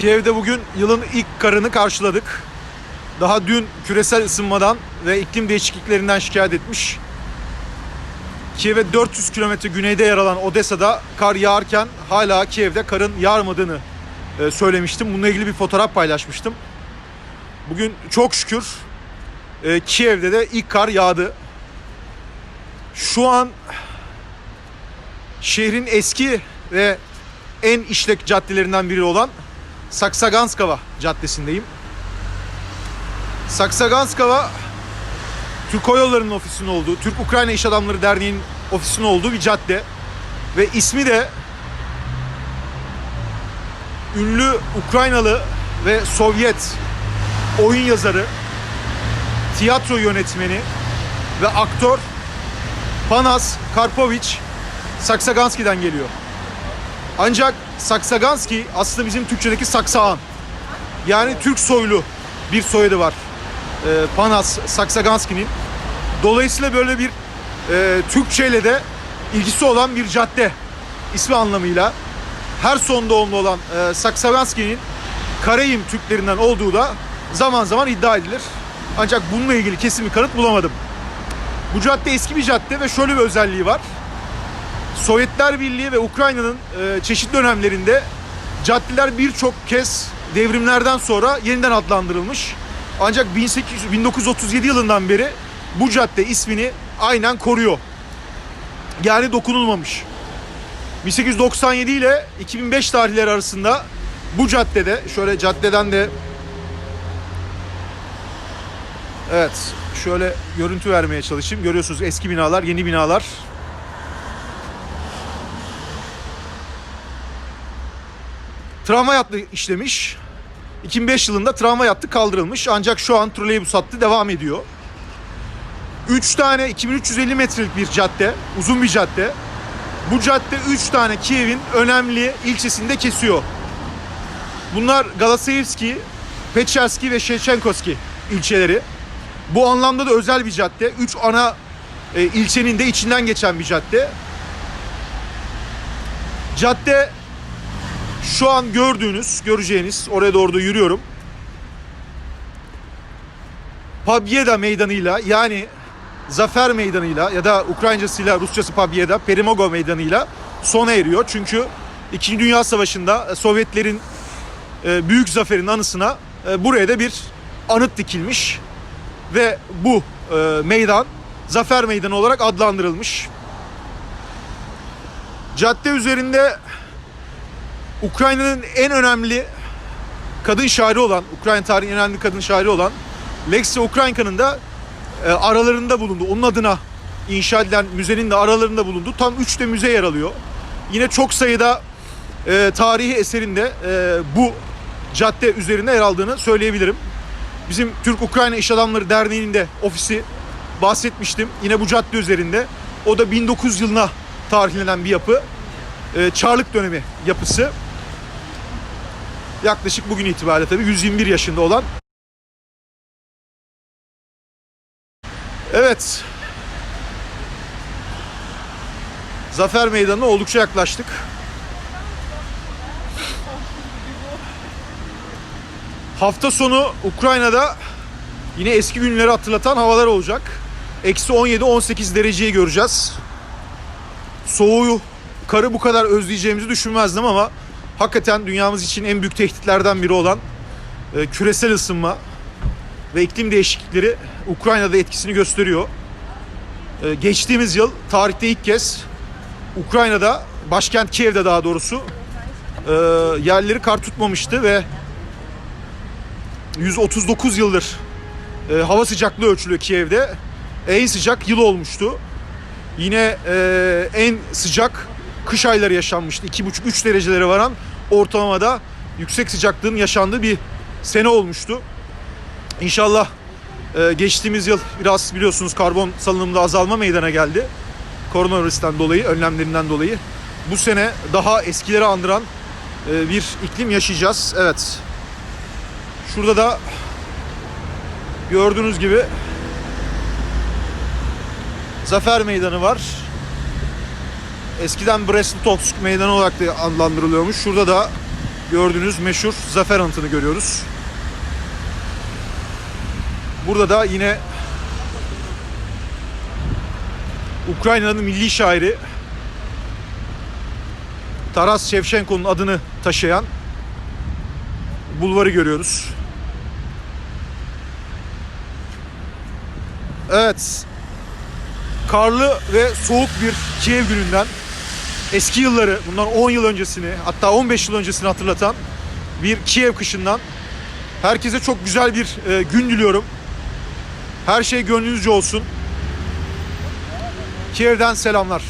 Kiev'de bugün yılın ilk karını karşıladık. Daha dün küresel ısınmadan ve iklim değişikliklerinden şikayet etmiş. Kiev'e 400 kilometre güneyde yer alan Odessa'da kar yağarken hala Kiev'de karın yağmadığını e, söylemiştim. Bununla ilgili bir fotoğraf paylaşmıştım. Bugün çok şükür e, Kiev'de de ilk kar yağdı. Şu an şehrin eski ve en işlek caddelerinden biri olan Saksaganskava Caddesi'ndeyim. Saksaganskava Türk Yolları'nın ofisinin olduğu, Türk-Ukrayna İş Adamları Derneği'nin ofisinin olduğu bir cadde. Ve ismi de ünlü Ukraynalı ve Sovyet oyun yazarı, tiyatro yönetmeni ve aktör Panas Karpovich Saksaganski'den geliyor. Ancak Saksaganski aslında bizim Türkçedeki saksağan. Yani Türk soylu bir soyadı var. Ee, Panas Saksaganski'nin. Dolayısıyla böyle bir e, Türkçe ile de ilgisi olan bir cadde ismi anlamıyla. Her son doğumlu olan e, Saksaganski'nin Karayim Türklerinden olduğu da zaman zaman iddia edilir. Ancak bununla ilgili kesin bir kanıt bulamadım. Bu cadde eski bir cadde ve şöyle bir özelliği var. Sovyetler Birliği ve Ukrayna'nın e, çeşitli dönemlerinde caddeler birçok kez devrimlerden sonra yeniden adlandırılmış. Ancak 1800, 1937 yılından beri bu cadde ismini aynen koruyor. Yani dokunulmamış. 1897 ile 2005 tarihleri arasında bu caddede şöyle caddeden de Evet şöyle görüntü vermeye çalışayım. Görüyorsunuz eski binalar, yeni binalar. Tramvay hattı işlemiş. 2005 yılında tramvay hattı kaldırılmış. Ancak şu an troleybus hattı devam ediyor. 3 tane 2350 metrelik bir cadde, uzun bir cadde. Bu cadde 3 tane Kiev'in önemli ilçesinde kesiyor. Bunlar Galasayevski, Pecherski ve Şevçenkoski ilçeleri. Bu anlamda da özel bir cadde. 3 ana e, ilçenin de içinden geçen bir cadde. Cadde şu an gördüğünüz, göreceğiniz, oraya doğru da yürüyorum. Pabyeda meydanıyla yani Zafer Meydanı'yla ya da Ukrayncasıyla Rusçası Pabyeda, Perimogo Meydanı'yla sona eriyor. Çünkü İkinci Dünya Savaşı'nda e, Sovyetlerin e, büyük zaferin anısına e, buraya da bir anıt dikilmiş ve bu meydan Zafer Meydanı olarak adlandırılmış. Cadde üzerinde Ukrayna'nın en önemli kadın şairi olan, Ukrayna tarihinin en önemli kadın şairi olan Lexia Ukrainka'nın da e, aralarında bulundu. Onun adına inşa edilen müzenin de aralarında bulundu. Tam 3 de müze yer alıyor. Yine çok sayıda e, tarihi eserinde e, bu cadde üzerinde yer aldığını söyleyebilirim. Bizim Türk-Ukrayna İş Adamları Derneği'nin de ofisi bahsetmiştim. Yine bu cadde üzerinde. O da 1900 yılına tarihlenen bir yapı. E, Çarlık dönemi yapısı. Yaklaşık bugün itibariyle tabii 121 yaşında olan. Evet. Zafer Meydanı'na oldukça yaklaştık. Hafta sonu Ukrayna'da yine eski günleri hatırlatan havalar olacak. Eksi 17-18 dereceyi göreceğiz. Soğuğu, karı bu kadar özleyeceğimizi düşünmezdim ama hakikaten dünyamız için en büyük tehditlerden biri olan e, küresel ısınma ve iklim değişiklikleri Ukrayna'da etkisini gösteriyor. E, geçtiğimiz yıl tarihte ilk kez Ukrayna'da başkent Kiev'de daha doğrusu e, yerleri kar tutmamıştı ve 139 yıldır e, hava sıcaklığı ölçülüyor Kiev'de. En sıcak yıl olmuştu. Yine e, en sıcak kış ayları yaşanmıştı. 2,5-3 derecelere varan ortalamada yüksek sıcaklığın yaşandığı bir sene olmuştu. İnşallah e, geçtiğimiz yıl biraz biliyorsunuz karbon salınımında azalma meydana geldi. Koronavirüsten dolayı, önlemlerinden dolayı. Bu sene daha eskileri andıran e, bir iklim yaşayacağız. Evet. Şurada da gördüğünüz gibi Zafer Meydanı var. Eskiden Brest-Litovsk Meydanı olarak da adlandırılıyormuş. Şurada da gördüğünüz meşhur zafer anıtını görüyoruz. Burada da yine Ukrayna'nın milli şairi Taras Shevchenko'nun adını taşıyan bulvarı görüyoruz. Evet. Karlı ve soğuk bir Kiev gününden eski yılları, bundan 10 yıl öncesini, hatta 15 yıl öncesini hatırlatan bir Kiev kışından herkese çok güzel bir e, gün diliyorum. Her şey gönlünüzce olsun. Kiev'den selamlar.